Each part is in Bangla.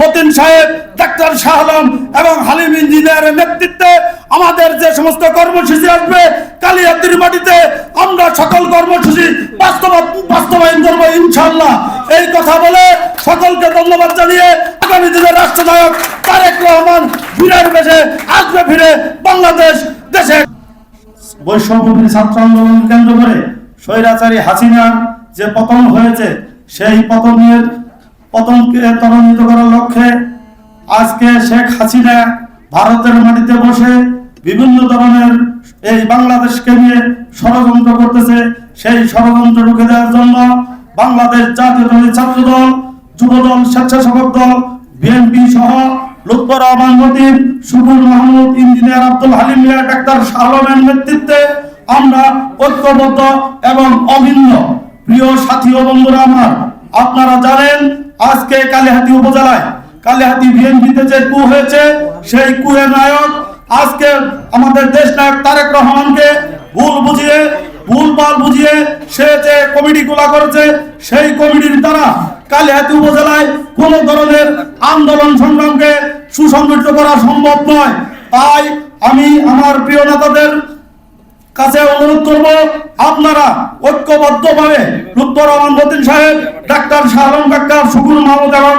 মতিন সাহেব, ডাক্তার শাহ আলম এবং হালিম ইঞ্জিনিয়ারের নেতৃত্বে আমাদের যে সমস্ত কর্মসূচি আসবে, কালিয়াতির মাটিতে আমরা সকল কর্মসূচি বাস্তব, বাস্তবায়ন করব ইনশাল্লাহ এই কথা বলে সকলকে ধন্যবাদ জানিয়ে আগামী দিনের রাষ্ট্রনায়ক তারেক রহমান ফিরে বেশে আসবে ফিরে বাংলাদেশ দেশে। বৈষম্যবিরোধী ছাত্র আন্দোলন কেন্দ্র করে স্বৈরাচারী হাসিনার যে পতন হয়েছে, সেই পতনের পতনকে ত্বরান্বিত করার লক্ষ্যে আজকে শেখ হাসিনা ভারতের মাটিতে বসে বিভিন্ন ধরনের এই বাংলাদেশকে নিয়ে ষড়যন্ত্র করতেছে। সেই ষড়যন্ত্র রুখে দেওয়ার জন্য বাংলাদেশ জাতীয়তাবাদী ছাত্র দল যুবদল, স্বেচ্ছাসেবক দল, বিএনপি সহ লুৎফর রহমান মতিন সুবুল মাহমুদ, ইঞ্জিনিয়ার আব্দুল হালিম মিয়া, ডাক্তার শাহলমের নেতৃত্বে আমরা ঐক্যবদ্ধ এবং অভিন্ন। প্রিয় সাথী ও বন্ধুরা আমার, আপনারা জানেন আজকে কালিহাতি উপজেলায় কালিহাতি বিএনপিতে যে কু হয়েছে, সেই কুয়ের নায়ক আজকে আমাদের দেশ নায়ক তারেক রহমানকে ভুল বুঝিয়ে, ভুল ভালো বুঝিয়ে সে যে কমিটি গুলা করেছে, সেই কমিটির দ্বারা কালিহাতি উপজেলায় কোন ধরনের আন্দোলন সংগ্রামকে সুসংগঠিত করা সম্ভব নয়। তাই আমি আমার প্রিয় নেতাদের কাছে অনুরোধ করব, আপনারা ঐক্যবদ্ধভাবে লুৎফর রহমান সাহেব, ডাক্তার শাহ আলম ডাক্তার শুকুর মাহমুদ এবং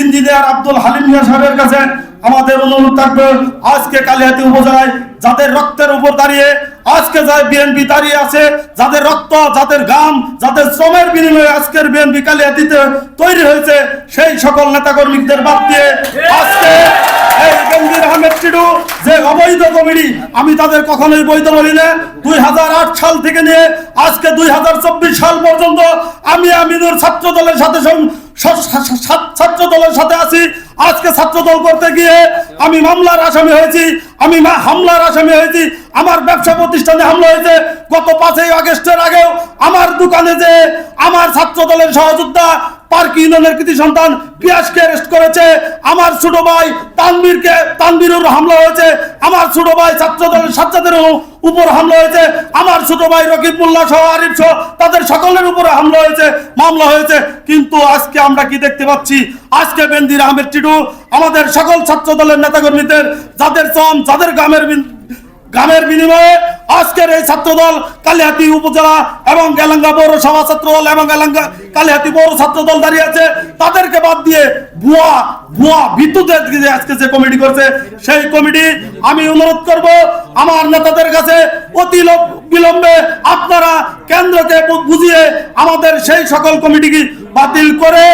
ইঞ্জিনিয়ার আব্দুল হালিম মিয়া সাহেবের কাছে আমাদের অনুরোধ থাকবে, আজকে কালিহাতি উপজেলায় যাদের রক্তের উপর দাঁড়িয়ে, আজকে যায় বিএনপি দাঁড়িয়ে আছে, যাদের রক্ত, যাদের গাম যাদের শ্রমের বিনিময়ে আজকের বিএনপি কালিহাতিতে তৈরি হয়েছে, সেই সকল নেতাকর্মীদের বাদ দিয়ে আজকে গম্ভীর আহমেদ টিডু, যে অবৈধ কমিটি আমি তাদের কখনোই বৈধ বলি না। দুই হাজার আট সাল থেকে নিয়ে আজকে দুই হাজার চব্বিশ সাল পর্যন্ত আমি আমিনুর ছাত্র দলের সাথে ছাত্র দলের সাথে আছি। আজকে ছাত্র দল করতে গিয়ে আমি মামলার আসামি হয়েছি, আমি হামলার আসামি হয়েছি, আমার ব্যবসা প্রতিষ্ঠানে হামলা হয়েছে। গত পাঁচই আগস্টের আগেও আমার দোকানে যে আমার ছাত্র দলের সহযোদ্ধা পার্ক ইউনিয়নের কৃতি সন্তান পিয়াসকে অ্যারেস্ট করেছে। আমার ছোট ভাই তানবীরকে তানবীরের হামলা হয়েছে। আমার ছোট ভাই ছাত্র দলের সাজ্জাদের উপর হামলা হয়েছে। আমার ছোট ভাই রকিব মোল্লা সহ আরিফ সহ তাদের সকলের উপরে হামলা হয়েছে, মামলা হয়েছে। কিন্তু আজকে আমরা কি দেখতে পাচ্ছি? আজকে বেন্দির আহমেদ টিটু, আমাদের সকল ছাত্র দলের নেতাকর্মীদের, যাদের চম, যাদের গ্রামের গ্রামের বিনিময়ে আজকের এই ছাত্রদল কালিহাতি উপজেলা এবং গেলাঙ্গা পৌরসভা ছাত্রদল এবং গেলাঙ্গা কালিহাতি পৌর ছাত্রদল দাঁড়িয়ে আছে। তাদেরকে বাদ দিয়ে ভুয়া ভুয়া বিদ্যুতের আজকে যে কমিটি করছে, সেই কমিটি আমি অনুরোধ করব আমার নেতাদের কাছে অতি বিলম্বে আপনারা কেন্দ্রকে বুঝিয়ে আমাদের সেই সকল কমিটিকে বাতিল করে,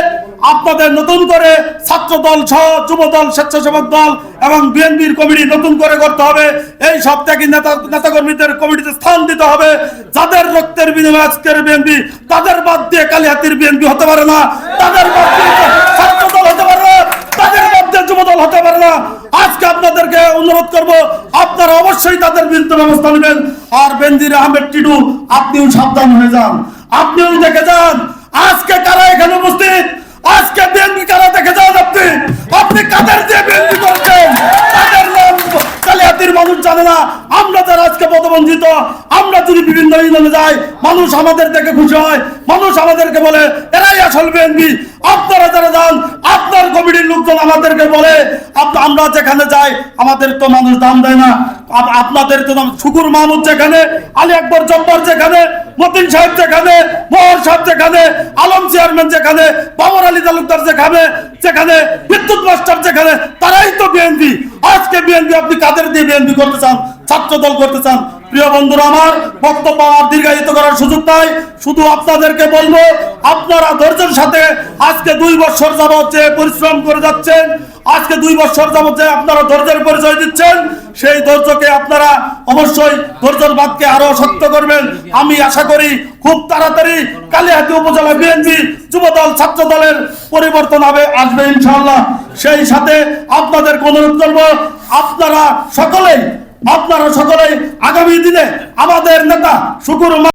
আপনাদের নতুন করে ছাত্র দল সহ যুব দল স্বেচ্ছাসেবক দল এবং বিএনপির কমিটি নতুন করে করতে হবে। এই সপ্তাহে নেতা নেতাকর্মীদের কমিটিতে স্থান দিতে হবে। যাদের রক্তের বিনিময়ে আজকের বিএনপি, তাদের বাদ দিয়ে কালিহাতির বিএনপি হতে পারে না। তাদের বাদ দিয়ে ছাত্র দল হতে পারে না। তাদের বাদ দিয়ে যুব হতে পারে না। আজকে আপনাদেরকে অনুরোধ করব, আপনারা অবশ্যই তাদের বিরুদ্ধে ব্যবস্থা নেবেন। আর বেনজির আহমেদ টিডু আপনিও সাবধান হয়ে যান। আপনিও দেখে যান, আজকে কারা এখানে উপস্থিত? আজকে বিএনপি কারা দেখে যান আপনি? আপনি কাদের দিয়ে বিএনপি করছেন তাদের নাম মানুষ জানে না। আমরা যারা আজকে পদবঞ্চিত, আমরা যদি বিভিন্ন ইউনিয়নে যাই, মানুষ আমাদের দেখে খুশি হয়। মানুষ আমাদেরকে বলে, এরাই আসল বিএনপি। আপনারা যারা যান, আপনার কমিটির লোকজন আমাদেরকে বলে আমরা যেখানে যাই, আমাদের তো মানুষ দাম দেয় না। আপনাদের তো শুকুর মাহমুদ যেখানে, আলী আকবর জব্বর যেখানে, মতিন সাহেব যেখানে, মোহর সাহেব যেখানে চেয়ারম্যান যেখানে বাবর আলী তালুকদার যেখানে যেখানে বিদ্যুৎ মাস্টার যেখানে, তারাই তো বিএনপি আজকে বিএনপি আপনি কাদের দিয়ে বিএনপি করতে চান? ছাত্র দল করতে চান? প্রিয় বন্ধুরা আমার, বক্তব্য আমার দীর্ঘায়িত করার সুযোগ নাই। শুধু আপনাদেরকে বলব, আপনারা ধৈর্যের সাথে আজকে দুই বছর যাবত যে পরিশ্রম করে যাচ্ছেন আজকে দুই বছর যাবত যে আপনারা ধৈর্যের পরিচয় দিচ্ছেন, সেই ধৈর্যকে আপনারা অবশ্যই ধৈর্যের বাদকে আরও শক্ত করবেন। আমি আশা করি খুব তাড়াতাড়ি কালিহাতি উপজেলা বিএনপি যুবদল, ছাত্র দলের পরিবর্তন হবে, আসবে ইনশাআল্লাহ। সেই সাথে আপনাদের অনুরোধ করব, আপনারা সকলেই আপনারা সকলেই আগামী দিনে আমাদের নেতা শুকুর